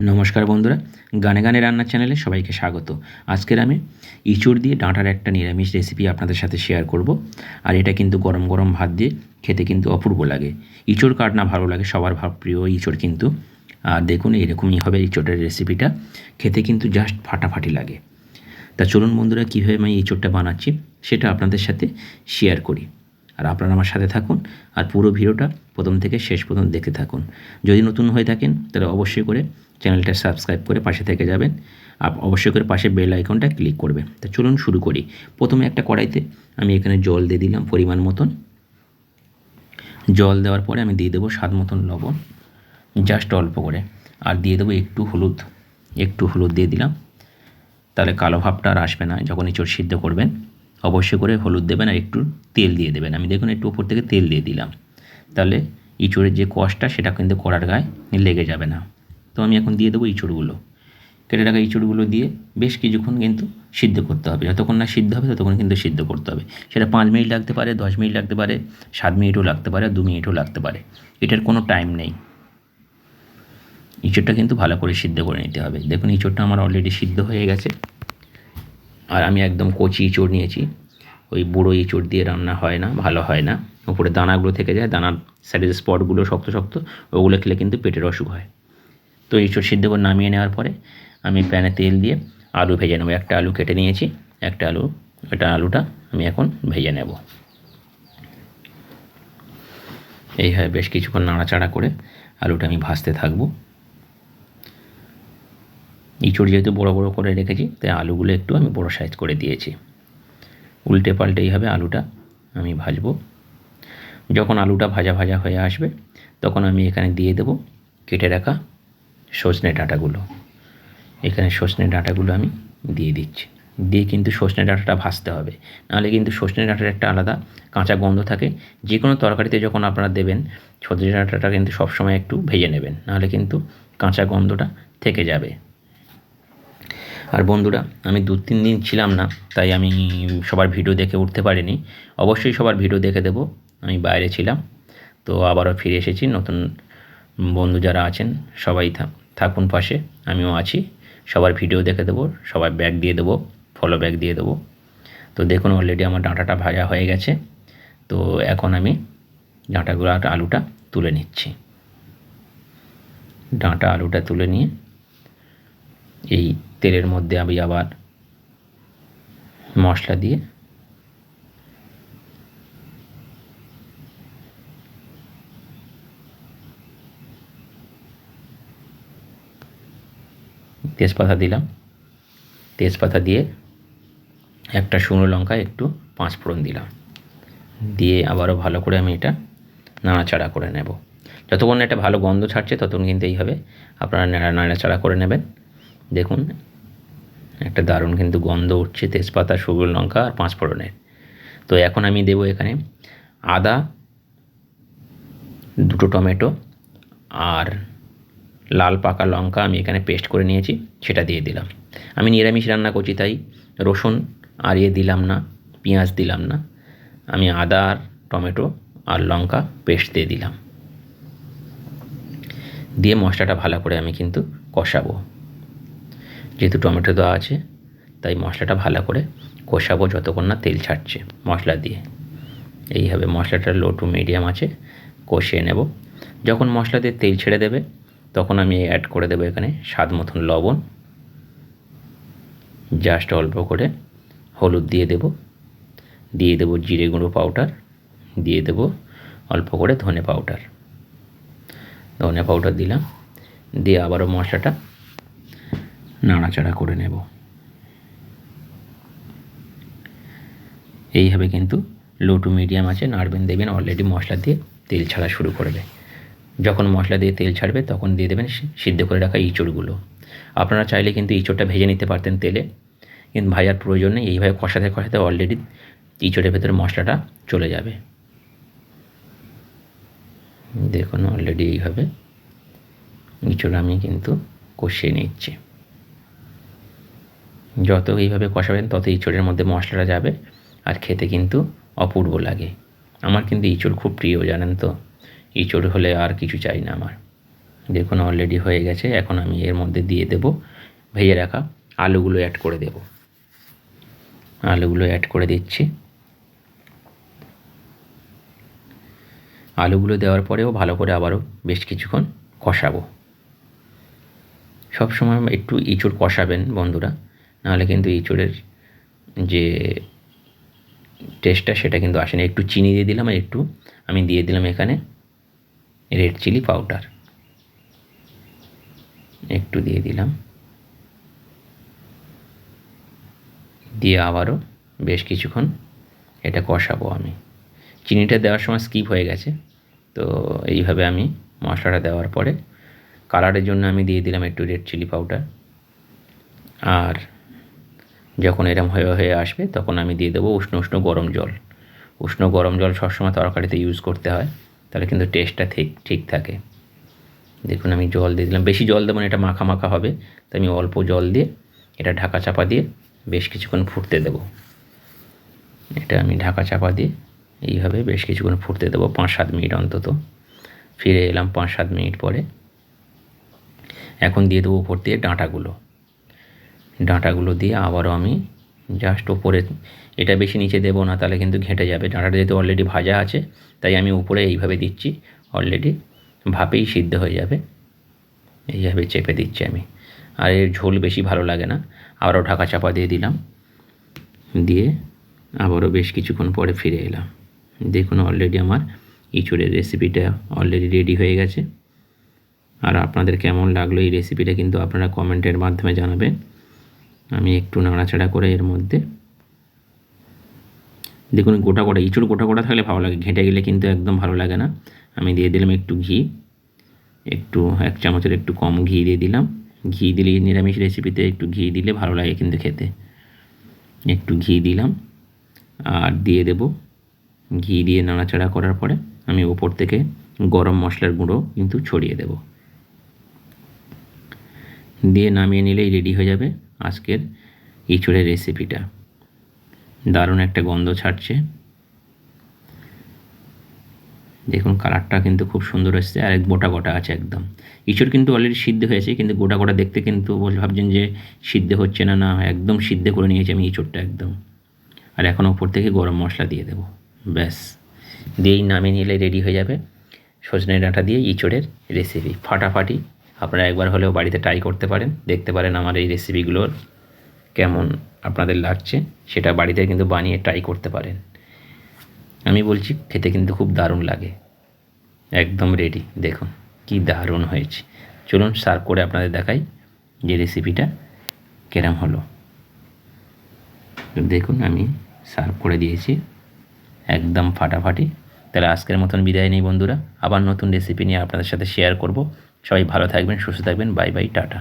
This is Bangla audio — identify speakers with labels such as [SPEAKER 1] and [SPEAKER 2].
[SPEAKER 1] নমস্কার বন্ধুরা, গানে গানে রান্নার চ্যানেলে সবাইকে স্বাগত। আজকের আমি ইঁচড় দিয়ে ডাঁটার একটা নিরামিষ রেসিপি আপনাদের সাথে শেয়ার করব। আর এটা কিন্তু গরম গরম ভাত দিয়ে খেতে কিন্তু অপূর্ব লাগে। ইঁচড় কাট না ভালো লাগে, সবার প্রিয় ইঁচড় কিন্তু। আর দেখুন, এরকমই হবে ইঁচড়ের রেসিপিটা খেতে কিন্তু জাস্ট ফাটাফাটি লাগে। তা চলুন বন্ধুরা, কীভাবে আমি ইঁচড়টা বানাচ্ছি সেটা আপনাদের সাথে শেয়ার করি। আর আপনারা আমার সাথে থাকুন আর পুরো ভিডিওটা প্রথম থেকে শেষ পর্যন্ত দেখতে থাকুন। যদি নতুন হয়ে থাকেন, তাহলে অবশ্যই করে চ্যানেলটা সাবস্ক্রাইব করে পাশে থেকে যাবেন। আর অবশ্যই করে পাশে বেল আইকনটা ক্লিক করবেন। তা চলুন শুরু করি। প্রথমে একটা কড়াইতে আমি এখানে জল দিয়ে দিলাম পরিমাণ মতন। জল দেওয়ার পরে আমি দিয়ে দেবো স্বাদ মতন লবণ, জাস্ট অল্প করে। আর দিয়ে দেবো একটু হলুদ একটু হলুদ দিয়ে দিলাম। তাহলে কালো ভাবটা আর আসবে না যখন এঁচড় সিদ্ধ করবেন। অবশ্যই করে হলুদ দেবেন আর একটু তেল দিয়ে দেবেন। আমি দেখুন একটু উপর থেকে তেল দিয়ে দিলাম। তাহলে ইঁচড়ের যে কষটা সেটা কিন্তু কড়ার গায়ে লেগে যাবে না। তো আমি এখন দিয়ে দেবো ইঁচড়গুলো। কেটে রাখা ইঁচড়গুলো দিয়ে বেশ কিছুক্ষণ কিন্তু সিদ্ধ করতে হবে। যতক্ষণ না সিদ্ধ হবে, ততক্ষণ কিন্তু সিদ্ধ করতে হবে। সেটা পাঁচ মিনিট লাগতে পারে, দশ মিনিট লাগতে পারে, সাত মিনিটও লাগতে পারে, দু মিনিটও লাগতে পারে। এটার কোনো টাইম নেই। ইঁচড়টা কিন্তু ভালো করে সিদ্ধ করে নিতে হবে। দেখুন, ইঁচড়টা আমার অলরেডি সিদ্ধ হয়ে গেছে। আর আমি একদম কচি ইঁচড় নিয়েছি। ওই বুড়ো ইঁচড় দিয়ে রান্না হয় না, ভালো হয় না। উপরে দানাগুলো থেকে যায়, দানার সাইডের স্পটগুলো শক্ত শক্ত, ওগুলো খেলে কিন্তু পেটের অসুখ হয়। তো ইঁচড় সিদ্ধ করে নামিয়ে নেওয়ার পরে আমি প্যানে তেল দিয়ে আলু ভেজে নেব। একটা আলু কেটে নিয়েছি, একটা আলু এটা আলুটা আমি এখন ভেজে নেব। এইভাবে বেশ কিছুক্ষণ নাড়াচাড়া করে আলুটা আমি ভাজতে থাকব। ইঁচড় যেহেতু বড় বড় করে রেখেছি, তাই আলুগুলো একটু আমি বড় সাইজ করে দিয়েছি। উল্টে পাল্টে এইভাবে আলুটা আমি ভাজবো। যখন আলুটা ভাজা ভাজা হয়ে আসবে, তখন আমি এখানে দিয়ে দেবো কেটে রাখা সজনে ডাঁটাগুলো। এখানে সজনে ডাঁটাগুলো আমি দিয়ে দিচ্ছি। দিয়ে কিন্তু সজনে ডাঁটাটা ভাজতে হবে। নাহলে কিন্তু সজনে ডাঁটার একটা আলাদা কাঁচা গন্ধ থাকে। যে কোনো তরকারিতে যখন আপনারা দেবেন, সজনে ডাঁটাটা কিন্তু সবসময় একটু ভেজে নেবেন। নাহলে কিন্তু কাঁচা গন্ধটা থেকে যাবে। আর বন্ধুরা, আমি দু তিন দিন ছিলাম না, তাই আমি সবার ভিডিও দেখে উঠতে পারিনি। অবশ্যই সবার ভিডিও দেখে দেবো। আমি বাইরে ছিলাম, তো আবারও ফিরে এসেছি। নতুন বন্ধু যারা আছেন, সবাই থাকুন পাশে, আমিও আছি। সবার ভিডিও দেখে দেবো, সবার ব্যাগ দিয়ে দেবো ফলো ব্যাগ দিয়ে দেবো। তো দেখুন অলরেডি আমার ডাঁটাটা ভাজা হয়ে গেছে। তো এখন আমি ডাঁটাগুলো আর আলুটা তুলে নিচ্ছি। ডাঁটা আলুটা তুলে নিয়ে এই তেলের মধ্যে আমি আবার মশলা দিয়ে তেজপাতা দিলাম। তেজপাতা দিয়ে একটা শুকনো লঙ্কা, একটু পাঁচ ফোড়ন দিলাম। দিয়ে আবারও ভালো করে আমি এটা নাড়াচাড়া করে নেব। যতক্ষণ একটা ভালো গন্ধ ছাড়ছে, ততক্ষণ কিন্তু এইভাবে আপনারা নাড়া নাড়াচাড়া করে নেবেন। দেখুন, একটা দারুণ কিন্তু গন্ধ উঠছে তেজপাতা, শুকনো লঙ্কা আর পাঁচ ফোড়নের তো এখন আমি দেবো এখানে আদা, দুটো টমেটো আর লাল, পাকা লঙ্কা আমি এখানে পেস্ট করে নিয়েছি, সেটা দিয়ে দিলাম। আমি নিরামিষ রান্না করছি তাই, রসুন আর ইয়ে দিলাম না, পেঁয়াজ দিলাম না, আমি আদা আর টমেটো আর লঙ্কা পেস্ট দিয়ে দিলাম। দিয়ে মশলাটা ভালো করে আমি কিন্তু কষাবো। যেহেতু টমেটো দেওয়া আছে, তাই মশলাটা ভালো করে কষাবো যতক্ষণ না তেল ছাড়ছে মশলা দিয়ে। এইভাবে মশলাটা লো টু মিডিয়াম আছে, কষিয়ে নেব। যখন মশলা দিয়ে তেল ছেড়ে দেবে তখন আমি অ্যাড করে দেবো এখানে স্বাদ মতন লবণ। জাস্ট অল্প করে হলুদ দিয়ে দেব। দিয়ে দেবো জিরে গুঁড়ো পাউডার দিয়ে দেব অল্প করে ধনে পাউডার ধনে পাউডার দিলাম, দিয়ে আবারও মশলাটা নাড়াচাড়া করে নেব। এইভাবে কিন্তু লো টু মিডিয়াম আছে, নাড়বেন, দেবেন অলরেডি মশলা দিয়ে তেল ছাড়া শুরু করবে যখন মশলা দিয়ে তেল ছাড়বে, তখন দিয়ে দেবেন সিদ্ধ করে রাখা ইঁচড়গুলো। আপনারা চাইলে কিন্তু ইঁচড়টা ভেজে নিতে পারতেন তেলে, কিন্তু ভাজার প্রয়োজন নেই, এইভাবে কষাতে কষাতে অলরেডি ইঁচড়ের ভেতরে মশলাটা চলে যাবে। দেখুন অলরেডি এইভাবে ইঁচড় আমি কিন্তু কষিয়ে নিচ্ছি। যত এইভাবে কষাবেন, তত ইঁচড়ের মধ্যে মশলাটা যাবে, আর খেতে কিন্তু অপূর্ব লাগে। আমার কিন্তু ইঁচড় খুব প্রিয়, জানেন তো? ইঁচড় হলে আর কিছু চাই না আমার। দেখুন অলরেডি হয়ে গেছে। এখন আমি এর মধ্যে দিয়ে দেব। ভেজে রাখা আলুগুলো অ্যাড করে দেব। আলুগুলো অ্যাড করে দিচ্ছি। আলুগুলো দেওয়ার পরেও ভালো করে আবারও বেশ কিছুক্ষণ কষাবো। সব সময় একটু ইঁচড় কষাবেন বন্ধুরা। নাহলে কিন্তু ইঁচড়ের যে টেস্টটা সেটা কিন্তু আসেনি একটু চিনি দিয়ে দিলাম আর একটু আমি দিয়ে দিলাম এখানে। রেড চিলি পাউডার একটু দিয়ে দিলাম। দিয়ে আবারও বেশ কিছুক্ষণ এটা কষাবো আমি। চিনিটা দেওয়ার সময় স্কিপ হয়ে গেছে, তো এইভাবে আমি মশলাটা দেওয়ার পরে কালারের জন্য আমি দিয়ে দিলাম একটু রেড চিলি পাউডার আর যখন এরম হয়ে হয়ে আসবে তখন আমি দিয়ে দেবো উষ্ণ উষ্ণ গরম জল। উষ্ণ গরম জল সবসময় তরকারিতে ইউজ করতে হয়। তাহলে কিন্তু টেস্টটা ঠিক ঠিক থাকে। দেখুন আমি জল দিয়ে দিলাম। বেশি জল দেবো না, এটা মাখা মাখা হবে। তো আমি অল্প জল দিয়ে এটা ঢাকা চাপা দিয়ে বেশ কিছুক্ষণ ফুটতে দেবো। এটা আমি ঢাকা চাপা দিয়ে এইভাবে বেশ কিছুক্ষণ ফুটতে দেবো পাঁচ সাত মিনিট অন্তত। ফিরে এলাম পাঁচ সাত মিনিট পরে। এখন দিয়ে দেবো উপর দিয়ে ডাঁটাগুলো। ডাঁটাগুলো দিয়ে আবারও আমি জাস্ট ওপরে, এটা বেশি নিচে দেবো না, তাহলে কিন্তু ঘেঁটে যাবে। ডাঁটাটা যেহেতু অলরেডি ভাজা আছে, তাই আমি উপরে এইভাবে দিচ্ছি অলরেডি ভাপেই সিদ্ধ হয়ে যাবে। এইভাবে চেপে দিচ্ছি আমি। আর এর ঝোল বেশি ভালো লাগে না। আবারও ঢাকা চাপা দিয়ে দিলাম। দিয়ে আবারও বেশ কিছুক্ষণ পরে ফিরে এলাম। দেখুন অলরেডি আমার ইঁচড়ের রেসিপিটা অলরেডি রেডি হয়ে গেছে। আর আপনাদের কেমন লাগল এই রেসিপিটা কিন্তু আপনারা কমেন্টের মাধ্যমে জানাবেন। আমি একটু নাড়াচাড়া করে এর মধ্যে দেখুন, গোটা গোটা, ইঁচড় গোটা গোটা থাকলে ভালো লাগে। ঘেঁটে গেলে কিন্তু একদম ভালো লাগে না। আমি দিয়ে দিলাম একটু ঘি। একটু, এক চামচের একটু কম ঘি দিয়ে দিলাম। ঘি দিলে নিরামিষ রেসিপিতে একটু ঘি দিলে ভালো লাগে কিন্তু খেতে। একটু ঘি দিলাম। আর দিয়ে দেব। ঘি দিয়ে নাড়াচাড়া করার পরে আমি ওপর থেকে গরম মশলার গুঁড়ো কিন্তু ছড়িয়ে দেব। দিয়ে নামিয়ে নিলেই রেডি হয়ে যাবে। আজকের ইঁচড়ের রেসিপিটা দারুণ একটা গন্ধ ছাড়ছে। দেখুন কালারটা কিন্তু খুব সুন্দর এসছে, আর এক গোটা গোটা আছে একদম। ইঁচড় কিন্তু অলরেডি সিদ্ধ হয়েছে, কিন্তু গোটা গোটা দেখতে কিন্তু ভাবছেন যে সিদ্ধ হচ্ছে না না, একদম সিদ্ধ করে নিয়েছি আমি ইঁচড়টা একদম। আর এখন ওপর থেকে গরম মশলা দিয়ে দেবো। ব্যাস। দিয়েই নামিয়ে নিলে রেডি হয়ে যাবে সজনে ডাঁটা দিয়ে ইঁচড়ের রেসিপি ফাটাফাটি আপনারা একবার হলেও বাড়িতে ট্রাই করতে পারেন। দেখতে পারেন আমার এই রেসিপিগুলোর কেমন আপনাদের লাগছে। সেটা বাড়িতে কিন্তু বানিয়ে ট্রাই করতে পারেন। আমি বলছি, খেতে কিন্তু খুব দারুণ লাগে। একদম রেডি দেখুন, কি দারুণ হয়েছে। চলুন সার্ভ করে আপনাদের দেখাই যে রেসিপিটা কেরম হলো। দেখুন, আমি সার্ভ করে দিয়েছি। একদম ফাটাফাটি। তাহলে আজকের মতন বিদায় নেই বন্ধুরা। আবার নতুন রেসিপি নিয়ে আপনাদের সাথে শেয়ার করব। সবাই ভালো থাকবেন সুস্থ থাকবেন বাই বাই টাটা।